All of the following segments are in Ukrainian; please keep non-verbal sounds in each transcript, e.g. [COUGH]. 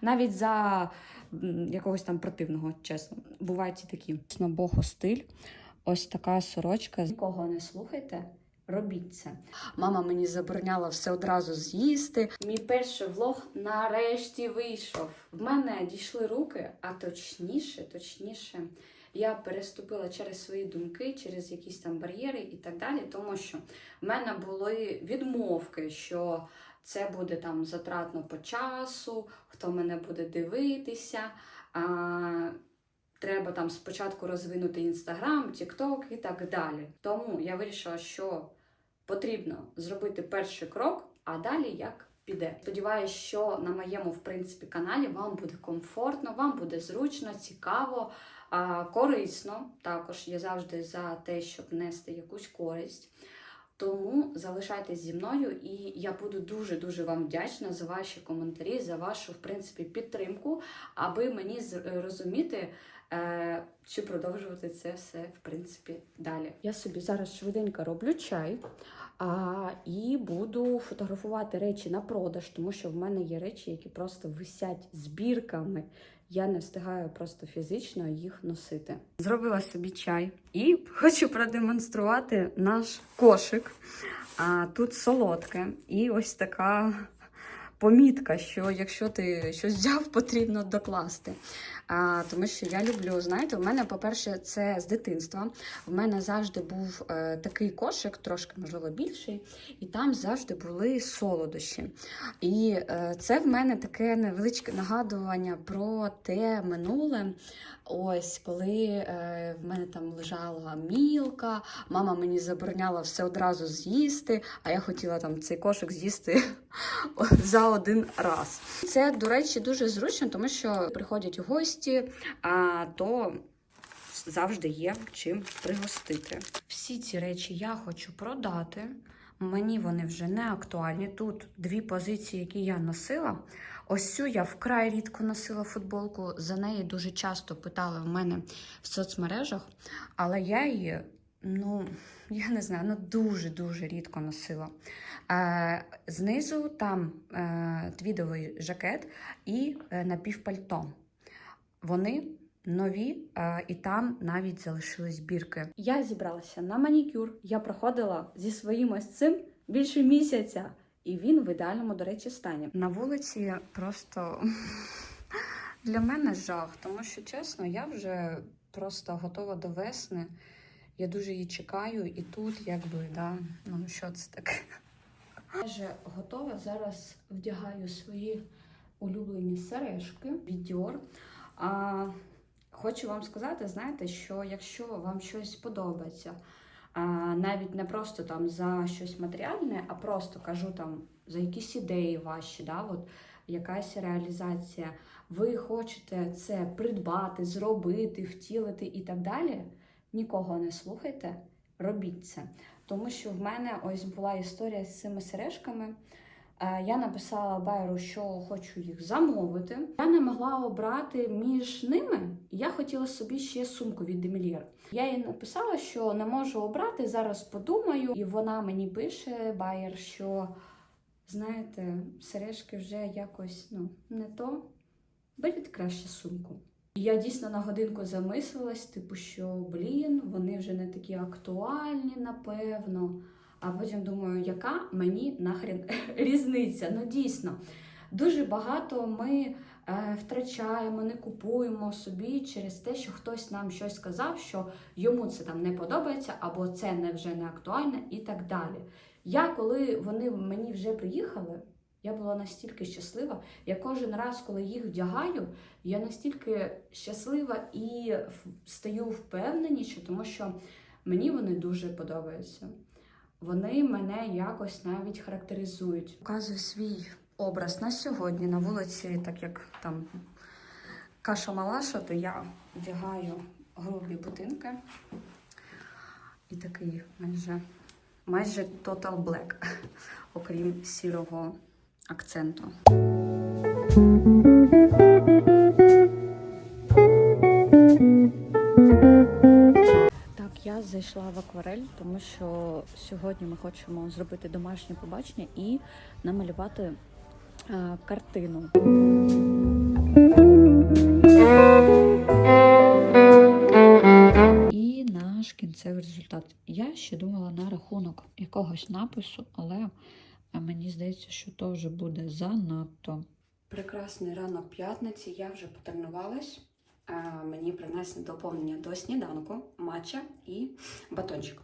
Навіть за якогось там противного, чесно. Бувають і такі. На бохо стиль. Ось така сорочка. Нікого не слухайте. Робіть це. Мама мені забороняла все одразу з'їсти. Мій перший влог нарешті вийшов. В мене дійшли руки, а точніше, точніше, я переступила через свої думки, через якісь там бар'єри і так далі, тому що в мене були відмовки, що це буде там затратно по часу, хто мене буде дивитися. А, треба там спочатку розвинути інстаграм, тікток і так далі. Тому я вирішила, що потрібно зробити перший крок, а далі як піде. Сподіваюся, що на моєму в принципі каналі вам буде комфортно, вам буде зручно, цікаво, корисно. Також я завжди за те, щоб нести якусь користь. Тому залишайтесь зі мною, і я буду дуже дуже вам вдячна за ваші коментарі, за вашу в принципі підтримку, аби мені зрозуміти, е, чи продовжувати це все в принципі далі. Я собі зараз швиденько роблю чай. А, і буду фотографувати речі на продаж, тому що в мене є речі, які просто висять збірками. Я не встигаю просто фізично їх носити. Зробила собі чай і хочу продемонструвати наш кошик. А, тут солодке і ось така помітка, що якщо ти щось взяв, потрібно докласти. А, тому що я люблю, знаєте, у мене, по-перше, це з дитинства. В мене завжди був е, такий кошик, трошки, можливо, більший, і там завжди були солодощі. І е, це в мене таке невеличке нагадування про те минуле. Ось коли е, в мене там лежала мілка, мама мені забороняла все одразу з'їсти, а я хотіла там цей кошик з'їсти [LAUGHS] за один раз. Це, до речі, дуже зручно, тому що приходять гості, а то завжди є чим пригостити. Всі ці речі я хочу продати. Мені вони вже не актуальні. Тут дві позиції, які я носила. Ось цю я вкрай рідко носила футболку. За неї дуже часто питали в мене в соцмережах, але я її, ну, я не знаю, ну дуже-дуже рідко носила. Е, знизу там е, твідовий жакет і е, напівпальто. Вони нові, е, і там навіть залишились бірки. Я зібралася на манікюр. Я проходила зі своїм ось цим більше місяця, і він в ідеальному, до речі, стані. На вулиці просто [LAUGHS] для мене жах, тому що чесно, я вже просто готова до весни. Я дуже її чекаю, і тут, якби, да, ну що це таке? Я готова. Зараз вдягаю свої улюблені сережки від Dior. А, хочу вам сказати, знаєте, що якщо вам щось подобається, а, навіть не просто там за щось матеріальне, а просто кажу там за якісь ідеї ваші, да, от якась реалізація, ви хочете це придбати, зробити, втілити і так далі, нікого не слухайте, робіть це. Тому що в мене ось була історія з цими сережками. Е, Я написала Байеру, що хочу їх замовити. Я не могла обрати між ними. Я хотіла собі ще сумку від Демільєр. Я їй написала, що не можу обрати, зараз подумаю. І вона мені пише, Байер, що знаєте, сережки вже якось ну, не то. Беріть краще сумку. Я дійсно на годинку замислилась, типу, що блін, вони вже не такі актуальні, напевно. А потім думаю, яка мені нахрен [LAUGHS] різниця? Ну дійсно, дуже багато ми е, втрачаємо, не купуємо собі через те, що хтось нам щось сказав, що йому це там не подобається, або це не вже не актуальне, і так далі. Я, коли вони мені вже приїхали, я була настільки щаслива. Я кожен раз, коли їх вдягаю, я настільки щаслива і стаю впевненіше, тому що мені вони дуже подобаються. Вони мене якось навіть характеризують. Показую свій образ на сьогодні на вулиці, так як там каша малаша, то я вдягаю грубі ботинки і такий майже, майже total black, [LAUGHS] окрім сірого акценту. Так, я зайшла в акварель, тому що сьогодні ми хочемо зробити домашнє побачення і намалювати е, картину. І наш кінцевий результат. Я ще думала на рахунок якогось напису, але е, мені здається, що то вже буде занадто. Прекрасний ранок п'ятниці, я вже потренувалась. Е, Мені принесли доповнення до сніданку, матча і батончик.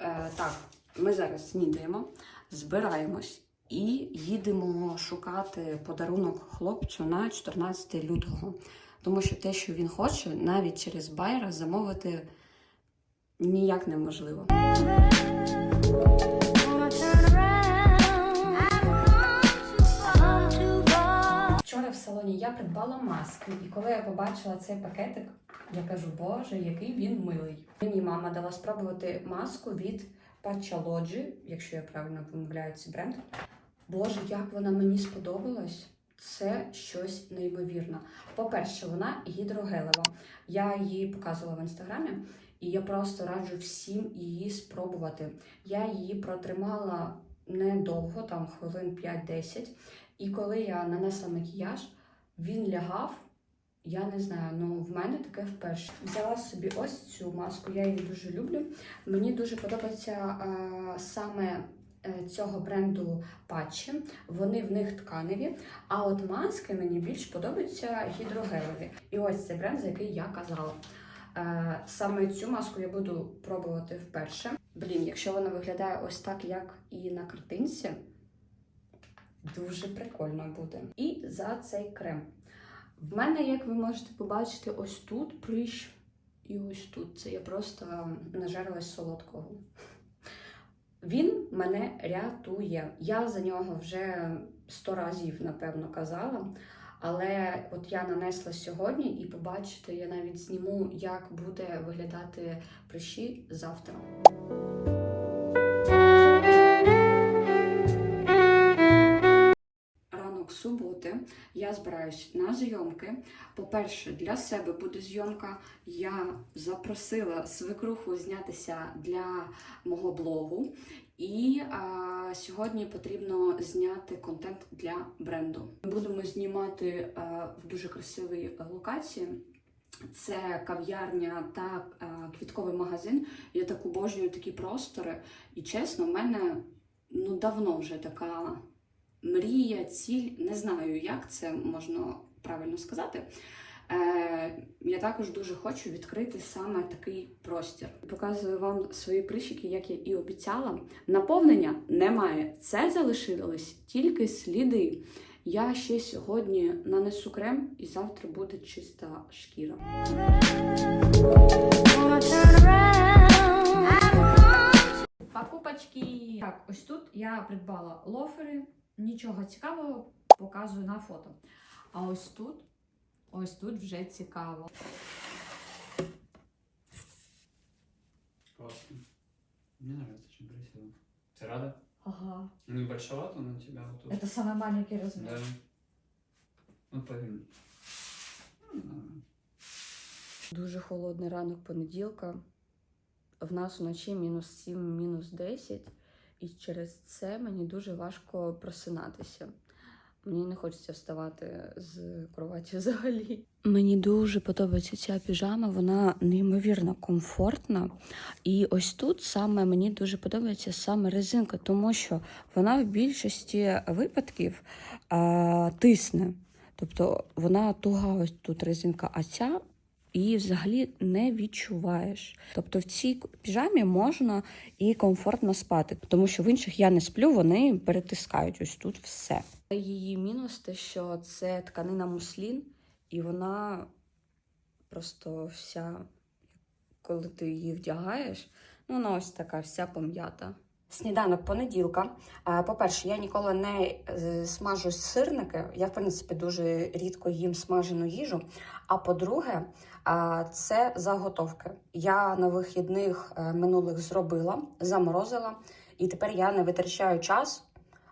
Е, Так, ми зараз снідаємо, збираємось і їдемо шукати подарунок хлопцю на 14 лютого. Тому що те, що він хоче, навіть через Байера замовити ніяк неможливо. Салоні я придбала маски, і коли я побачила цей пакетик, я кажу, боже, який він милий. Мені мама дала спробувати маску від Пачалоджі, якщо я правильно вимовляю цей бренд. Боже, як вона мені сподобалась. Це щось неймовірне. По-перше, вона гідрогелева. Я її показувала в інстаграмі, і я просто раджу всім її спробувати. Я її протримала недовго, там хвилин 5-10. І коли я нанесла макіяж, він лягав. Я не знаю, ну в мене таке вперше. Взяла собі ось цю маску, я її дуже люблю. Мені дуже подобається е, саме е, цього бренду патчі. Вони в них тканеві. А от маски мені більш подобаються гідрогелеві. І ось цей бренд, за який я казала. Е, саме цю маску я буду пробувати вперше. Блін, якщо вона виглядає ось так, як і на картинці, дуже прикольно буде. І за цей крем. В мене, як ви можете побачити, ось тут прищ і ось тут. Це я просто нажарилась солодкого. Він мене рятує. Я за нього вже сто разів, напевно, казала. Але от я нанесла сьогодні і побачите, я навіть зніму, як буде виглядати прищі завтра. Суботи я збираюсь на зйомки. По-перше, для себе буде зйомка. Я запросила свекруху знятися для мого блогу. І а, сьогодні потрібно зняти контент для бренду. Ми будемо знімати а, в дуже красивій локації. Це кав'ярня та а, квітковий магазин. Я так обожнюю такі простори. І чесно, в мене ну давно вже така мрія, ціль. Не знаю, як це можна правильно сказати. Е, я також дуже хочу відкрити саме такий простір. Показую вам свої прищики, як я і обіцяла. Наповнення немає. Це залишились тільки сліди. Я ще сьогодні нанесу крем, і завтра буде чиста шкіра. Покупочки! Так, ось тут я придбала лофери Нічого цікавого показую на фото. А ось тут, ось тут вже цікаво. Классно. Мне нравится, очень красиво. Ты рада? Ага. Ну и большовато на тебя вот тут. Это самый маленький размер. Да. Ну, поверь. Ну, нормально. Дуже холодний ранок понеділка. В нас вночі мінус 7, мінус 10. І через це мені дуже важко просинатися. Мені не хочеться вставати з кроваті [LAUGHS] взагалі. Мені дуже подобається ця піжама, вона неймовірно комфортна. І ось тут саме мені дуже подобається саме резинка, тому що вона в більшості випадків а, тисне. Тобто вона туга ось тут резинка, а ця і взагалі не відчуваєш. Тобто в цій піжамі можна і комфортно спати, тому що в інших я не сплю, вони перетискають ось тут все. Її мінус те, що це тканина муслін, і вона просто вся, коли ти її вдягаєш, ну вона ось така вся пом'ята. Сніданок понеділка. По-перше, я ніколи не е, смажу сирники. Я, в принципі, дуже рідко їм смажену їжу. А по-друге, Це заготовки. Я на вихідних е, минулих зробила, заморозила, і тепер я не витрачаю час,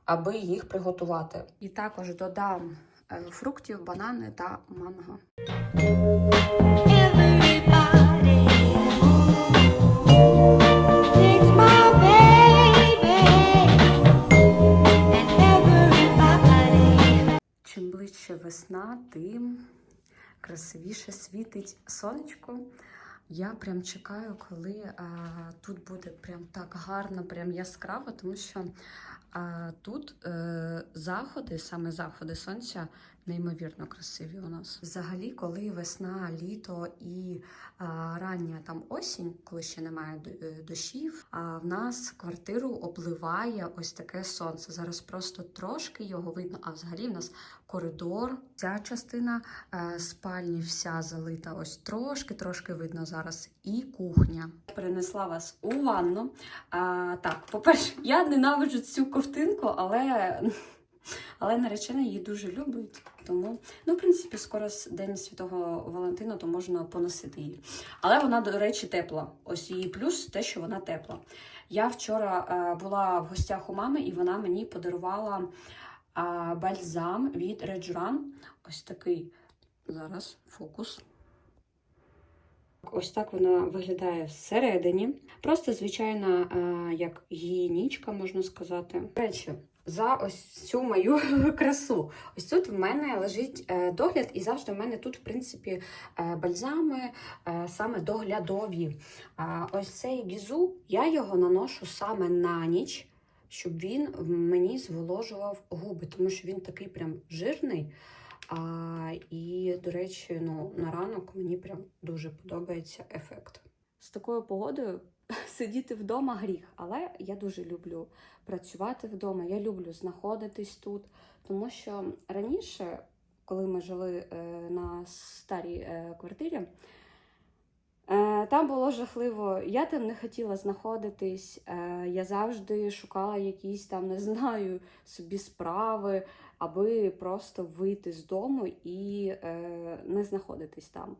аби їх приготувати. І також додам е, фруктів, банани та манго. Весна, тим красивіше світить сонечко. Я прям чекаю, коли е, тут буде прям так гарно, прям яскраво, тому що е, тут е, заходи, саме заходи сонця, неймовірно красиві у нас. Взагалі, коли весна, літо і а, рання там осінь, коли ще немає е, дощів, а в нас квартиру обливає ось таке сонце. Зараз просто трошки його видно, а взагалі в нас коридор, ця частина е, спальні вся залита. Ось трошки, трошки видно зараз. І кухня. Перенесла вас у ванну. А, так, по-перше, я ненавиджу цю ковтинку, але. Але наречена її дуже любить, тому ну, в принципі, скоро день святого Валентина, то можна поносити її. Але вона, до речі, тепла. Ось її плюс те, що вона тепла. Я вчора е, була в гостях у мами, і вона мені подарувала бальзам від Реджуран. Ось такий зараз фокус. Ось так вона виглядає всередині. Просто звичайна, як гігієнічка, можна сказати. До речі, за ось цю мою [LAUGHS] красу. Ось тут в мене лежить е, догляд, і завжди в мене тут, в принципі, е, бальзами е, саме доглядові. Ось цей гізу, я його наношу саме на ніч, щоб він мені зволожував губи, тому що він такий прям жирний. А, і, до речі, ну, на ранок мені прям дуже подобається ефект. З такою погодою [LAUGHS] сидіти вдома гріх, але я дуже люблю працювати вдома. Я люблю знаходитись тут, тому що раніше, коли ми жили е, на старій е, квартирі, там було жахливо. Я там не хотіла знаходитись. Е, я завжди шукала якісь там, не знаю, собі справи, аби просто вийти з дому і е, не знаходитись там.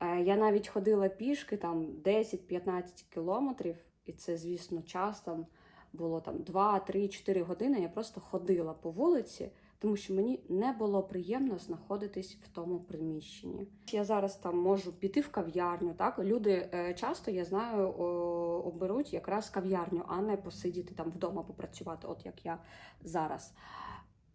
Е, я навіть ходила пішки там 10-15 кілометрів, і це, звісно, час там було там 2, 3, 4 години. Я просто ходила по вулиці, тому що мені не було приємно знаходитись в тому приміщенні. Я зараз там можу піти в кав'ярню. Так люди е, часто я знаю оберуть якраз кав'ярню, а не посидіти там вдома попрацювати, от як я зараз.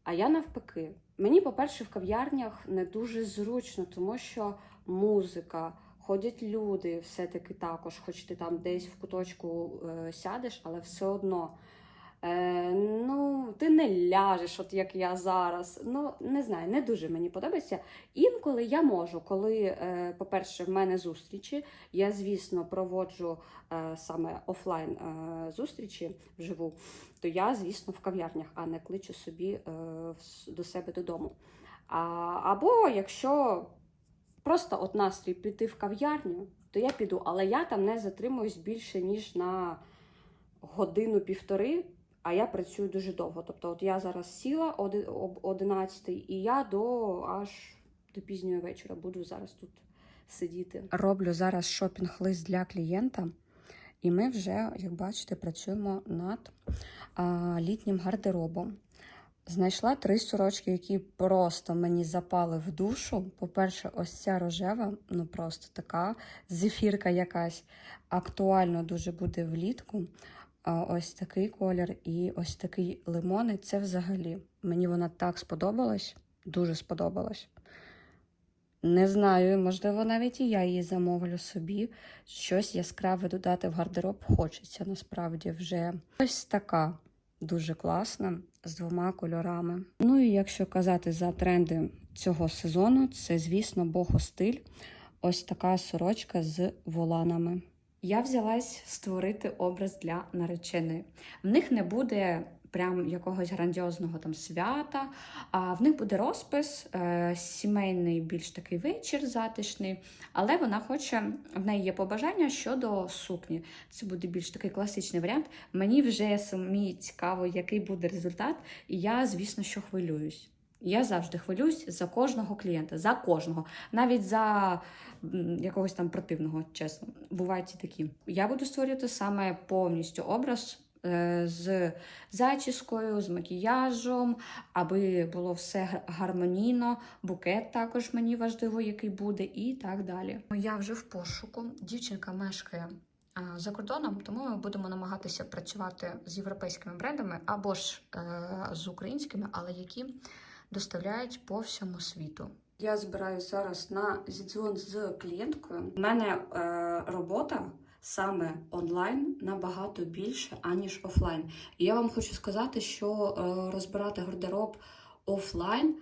А я навпаки. Мені, по-перше, в кав'ярнях не дуже зручно, тому що музика, ходять люди, все-таки також, хоч ти там десь в куточку е, сядеш, але все одно. Е, ну, ти не ляжеш, от як я зараз. Ну, не знаю, не дуже мені подобається. Інколи я можу, коли, е, по-перше, в мене зустрічі, я, звісно, проводжу е, саме офлайн е, зустрічі вживу, то я, звісно, в кав'ярнях, а не кличу собі е, до себе додому. А, або якщо просто от настрій піти в кав'ярню, то я піду, але я там не затримуюсь більше, ніж на годину-півтори, а я працюю дуже довго. Тобто, от я зараз сіла об 11 і я до аж до пізньої вечора буду зараз тут сидіти. Роблю зараз шопінг-лист для клієнта, і ми вже, як бачите, працюємо над а, літнім гардеробом. Знайшла три сорочки, які просто мені запали в душу. По-перше, ось ця рожева, ну просто така зефірка якась. Актуально дуже буде влітку. Ось такий колір і ось такий лимонний. Це взагалі. Мені вона так сподобалась, дуже сподобалась. Не знаю, можливо, навіть і я її замовлю собі. Щось яскраве додати в гардероб хочеться насправді вже. Ось така дуже класна з двома кольорами. Ну і якщо казати за тренди цього сезону, це, звісно, богостиль. Ось така сорочка з воланами. Я взялась створити образ для нареченої. В них не буде прям якогось грандіозного там свята, а в них буде розпис, е, сімейний більш такий вечір затишний, але вона хоче, в неї є побажання щодо сукні. Це буде більш такий класичний варіант. Мені вже самі цікаво, який буде результат, і я, звісно, що хвилююсь. Я завжди хвилююсь за кожного клієнта, за кожного, навіть за якогось там противного, чесно. Бувають і такі. Я буду створювати саме повністю образ е, з зачіскою, з макіяжем, аби було все гармонійно. Букет також мені важливо, який буде, і так далі. Я вже в пошуку. Дівчинка мешкає за кордоном, тому ми будемо намагатися працювати з європейськими брендами або ж е, з українськими, але які доставляють по всьому світу. Я збираюся зараз на зідзвон з клієнткою. У мене е, робота саме онлайн набагато більше, аніж офлайн. І я вам хочу сказати, що е, розбирати гардероб офлайн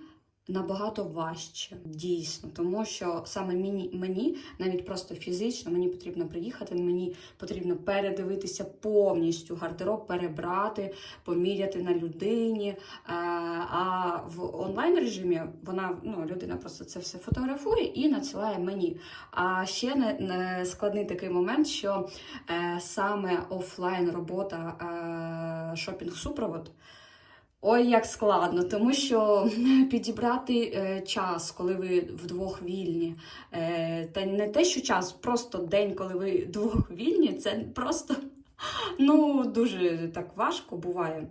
набагато важче, дійсно, тому що саме мені, мені навіть просто фізично мені потрібно приїхати, мені потрібно передивитися повністю гардероб, перебрати, поміряти на людині. Е, А в онлайн режимі вона ну, людина просто це все фотографує і надсилає мені. А ще не, складний такий момент, що е, саме офлайн робота е, шопінг-супровод. Ой, як складно, тому що [LAUGHS] підібрати е, час, коли ви вдвох вільні, е, та не те, що час, просто день, коли ви [LAUGHS] вдвох вільні, це просто [LAUGHS] ну, дуже так важко буває.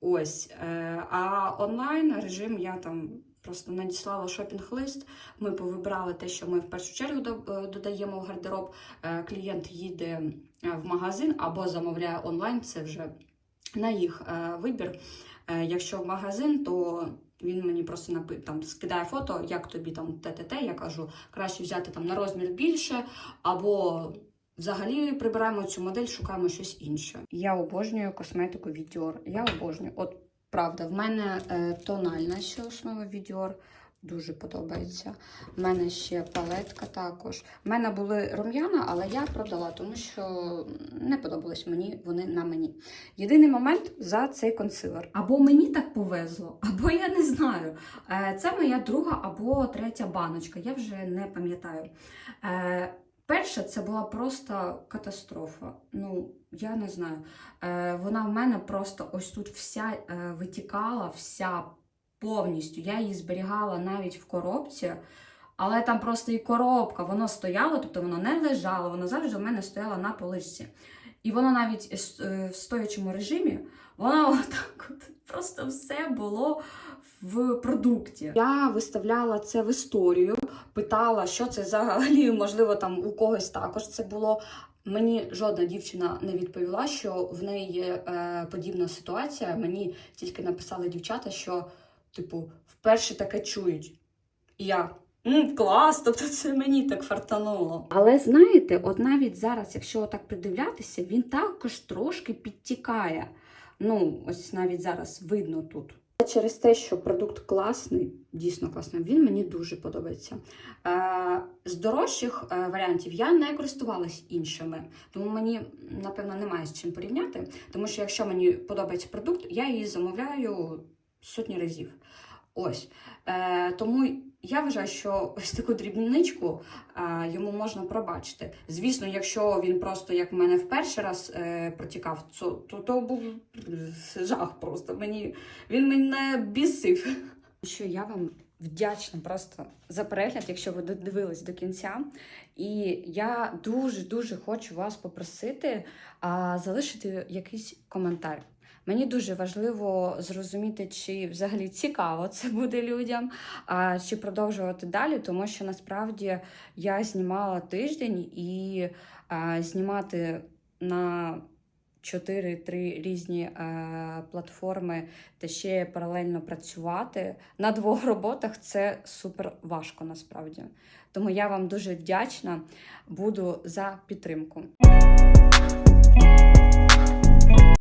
Ось. Е, а онлайн режим я там просто надіслала шопінг-лист. Ми повибрали те, що ми в першу чергу додаємо в гардероб. Клієнт їде в магазин або замовляє онлайн, це вже на їх вибір. Е, Якщо в магазин, то він мені просто напи, там, скидає фото, як тобі там ТТТ, я кажу, краще взяти там на розмір більше, або взагалі прибираємо цю модель, шукаємо щось інше. Я обожнюю косметику від Dior. Я обожнюю. От правда, в мене е, тональна ще основа від Dior. Дуже подобається. У мене ще палетка також. У мене були рум'яна, але я продала, тому що не подобались мені вони на мені. Єдиний момент за цей консилер. Або мені так повезло, [LAUGHS] або я не знаю. Е, Це моя друга або третя баночка, я вже не пам'ятаю. Е, Перша це була просто катастрофа. Ну, я не знаю. Е, Вона в мене просто ось тут вся витікала, вся повністю. Я її зберігала навіть в коробці. Але там просто і коробка, воно стояло, тобто воно не лежало, воно завжди в мене стояло на поличці. І воно навіть е, в стоячому режимі, воно [LAUGHS] отак от просто все було в продукті. Я виставляла це в історію, питала, що це взагалі, [LAUGHS] можливо, там у когось також це було. Мені жодна дівчина не відповіла, що в неї є е, подібна ситуація. Мені тільки написали дівчата, що, типу, вперше таке чують. І я. «М, клас, тобто це мені так фартануло. Але знаєте, от навіть зараз, якщо так придивлятися, він також трошки підтікає. Ну, ось навіть зараз видно тут. Через те, що продукт класний, дійсно класний, він мені дуже подобається. Е, з дорожчих е, варіантів я не користувалась іншими, тому мені, напевно, немає з чим порівняти. Тому що якщо мені подобається продукт, я її замовляю сотні разів. Ось. Е, тому я вважаю, що ось таку дрібничку е, йому можна пробачити. Звісно, якщо він просто як в мене в перший раз е, протікав, то, то, то був жах просто. Мені, він мене бісив. Що я вам вдячна просто за перегляд, якщо ви додивились до кінця. І я дуже-дуже хочу вас попросити а, залишити якийсь коментар. Мені дуже важливо зрозуміти, чи взагалі цікаво це буде людям, а чи продовжувати далі, тому що насправді я знімала тиждень і а, знімати на 4-3 різні е, платформи та ще паралельно працювати на двох роботах це супер важко насправді. Тому я вам дуже вдячна буду за підтримку.